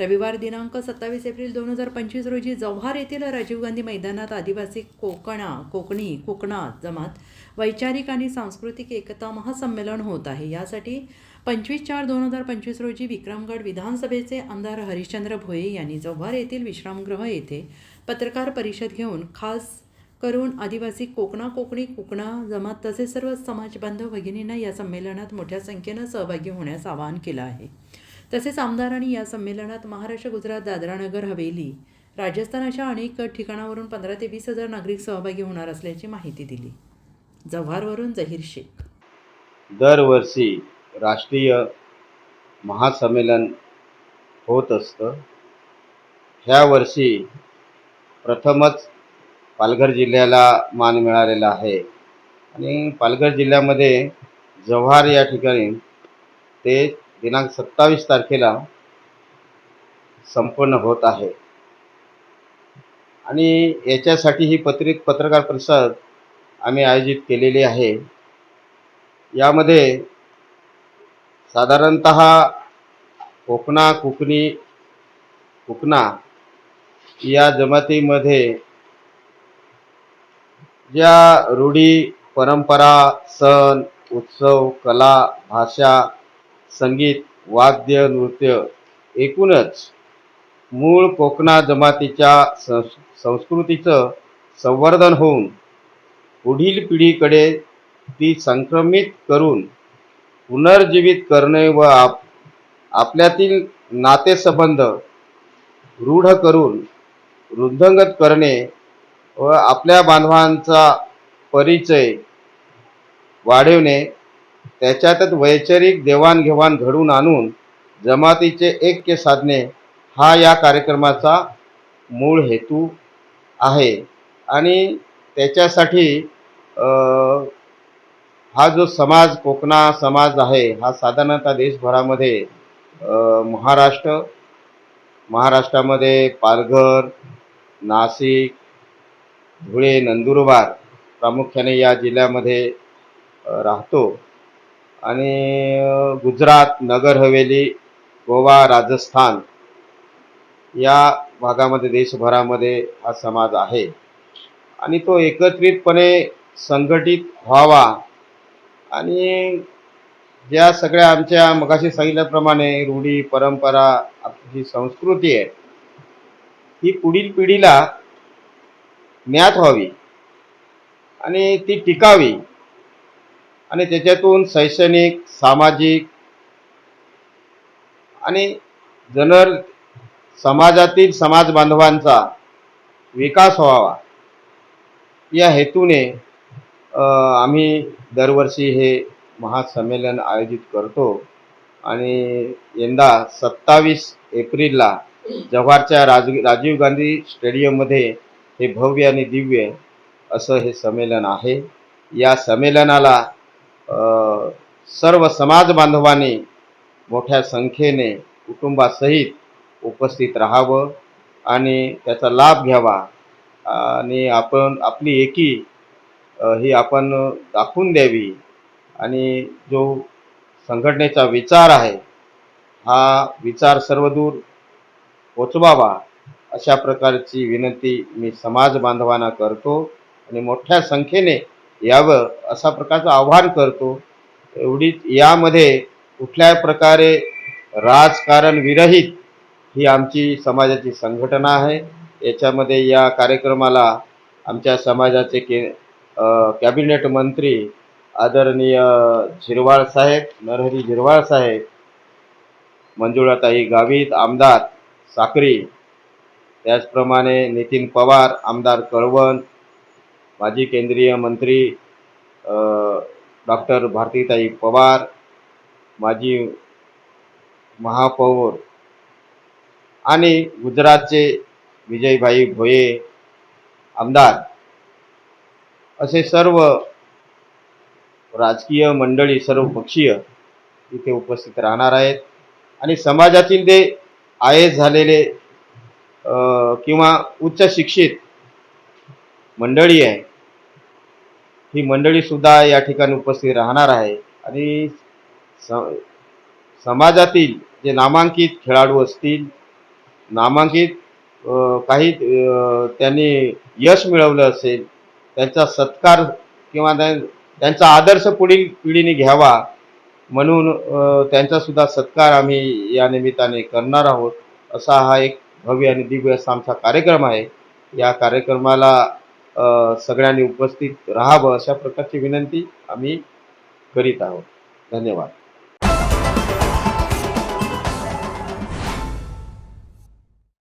रविवार दिनांक सत्तावीस एप्रिल दोन हजार पंचवीस रोजी जव्हार येथील राजीव गांधी मैदानात आदिवासी कोकणा कोकणी कोकणा जमात वैचारिक आणि सांस्कृतिक एकता महासंमेलन होत आहे. यासाठी पंचवीस चार दोन हजार पंचवीस रोजी विक्रमगड विधानसभेचे आमदार हरिश्चंद्र भोये यांनी जव्हार येथील विश्रामगृह येथे पत्रकार परिषद घेऊन खास करून आदिवासी कोकणा कोकणी कोकणा जमात तसेच सर्व समाजबांधव भगिनींना या संमेलनात मोठ्या संख्येनं सहभागी होण्यास आवाहन केलं आहे. तसेच आमदारांनी या संमेलनात महाराष्ट्र गुजरात दादरा नगर हवेली राजस्थान अशा अनेक ठिकाणावरून पंधरा ते वीस हजार नागरिक सहभागी होणार असल्याची माहिती दिली. जव्हारवरून जहीर शेख. दरवर्षी राष्ट्रीय महासंमेलन होत असतं. ह्या वर्षी प्रथमच पालघर जिल्ह्याला मान मिळालेला आहे. आणि पालघर जिल्ह्यामध्ये जव्हार या ठिकाणी ते दिनांक सत्तावीस तारखेला संपन्न होत आहे. आणि याच्यासाठी ही पत्रिक पत्रकार परिषद आम्ही आयोजित केलेली आहे. यामध्ये साधारणत कोकणा कोकणी कोकणा या जमातीमध्ये ज्या रूढी परंपरा सण उत्सव कला भाषा संगीत वाद्य नृत्य एकूणच मूळ कोकणा जमातीच्या संस् संस्कृतीचं संवर्धन होऊन पुढील पिढीकडे ती संक्रमित करून पुनर्जीवित करणे व आप आपल्यातील नातेसंबंध रूढ करून वृद्धंगत करणे व आपल्या बांधवांचा परिचय वाढवणे त्याच्यातच वैचारिक देवाणघेवाण घडून आणून जमातीचे ऐक्य साधणे हा या कार्यक्रमाचा मूळ हेतू आहे. आणि त्याच्यासाठी हा जो समाज कोकणा समाज आहे हा साधारणतः देशभरामध्ये महाराष्ट्र महाराष्ट्रामध्ये पालघर नाशिक धुळे नंदुरबार प्रामुख्याने या जिल्ह्यामध्ये राहतो. आणि गुजरात नगर हवेली गोवा राजस्थान या भागामध्ये देशभरामध्ये हा समाज आहे. आणि तो एकत्रितपणे संघटित व्हावा. आणि ज्या सगळ्या आमच्या मगाशी सांगितल्याप्रमाणे रूढी परंपरा आपली जी संस्कृती आहे ही पुढील पिढीला ज्ञात व्हावी आणि ती टिकावी. आणि त्याच्यातून शैक्षणिक सामाजिक आणि जनर समाजातील समाज बांधवांचा विकास व्हावा. या हेतूने आम्ही दरवर्षी हे महासंमेलन आयोजित करतो आणि यंदा सत्तावीस एप्रिलला जव्हारच्या राज राजीव गांधी स्टेडियममध्ये हे भव्य आणि दिव्य असं हे संमेलन आहे. या संमेलनाला सर्व समाज बांधवांनी मोठ्या संख्येने कुटुंबासहित उपस्थित राहावं आणि त्याचा लाभ घ्यावा. आणि आपण आपली एकी ही आपण दाखवून द्यावी. आणि जो संघटनेचा विचार आहे हा विचार सर्वदूर पोचवावा अशा प्रकारची विनंती मी समाज बांधवांना करतो. आणि मोठ्या संख्येने यावं असा प्रकारचं आव्हान करतो. एवढीच यामध्ये कुठल्याही प्रकारे राजकारण विरहित ही आमची समाजाची संघटना आहे. याच्यामध्ये या कार्यक्रमाला आमच्या समाजाचे के कॅबिनेट मंत्री आदरणीय झिरवाळ साहेब नरहरी झिरवाळ साहेब मंजुळाताई गावित आमदार साक्री त्याचप्रमाणे नितीन पवार आमदार कळवण माजी केंद्रीय मंत्री डॉक्टर भारतीताई पवार माजी महापौर आणि गुजरातचे विजयभाई भोये आमदार असे सर्व राजकीय मंडळी सर्व पक्षीय इथे उपस्थित राहणार आहेत आणि समाजातील ते आय एस झालेले किंवा उच्च शिक्षित मंडळी आहे ही मंडळीसुद्धा या ठिकाणी उपस्थित राहणार आहे. आणि स समाजातील जे नामांकित खेळाडू असतील नामांकित काही त्यांनी यश मिळवलं असेल त्यांचा सत्कार किंवा त्यांचा आदर्श पुढील पिढीने घ्यावा म्हणून त्यांचासुद्धा सत्कार आम्ही या निमित्ताने करणार आहोत. असा हा एक भव्य आणि दिव्य असा आमचा कार्यक्रम आहे. या कार्यक्रमाला सगळ्यांनी उपस्थित राहावं अशा प्रकारची विनंती आम्ही करीत आहोत. धन्यवाद.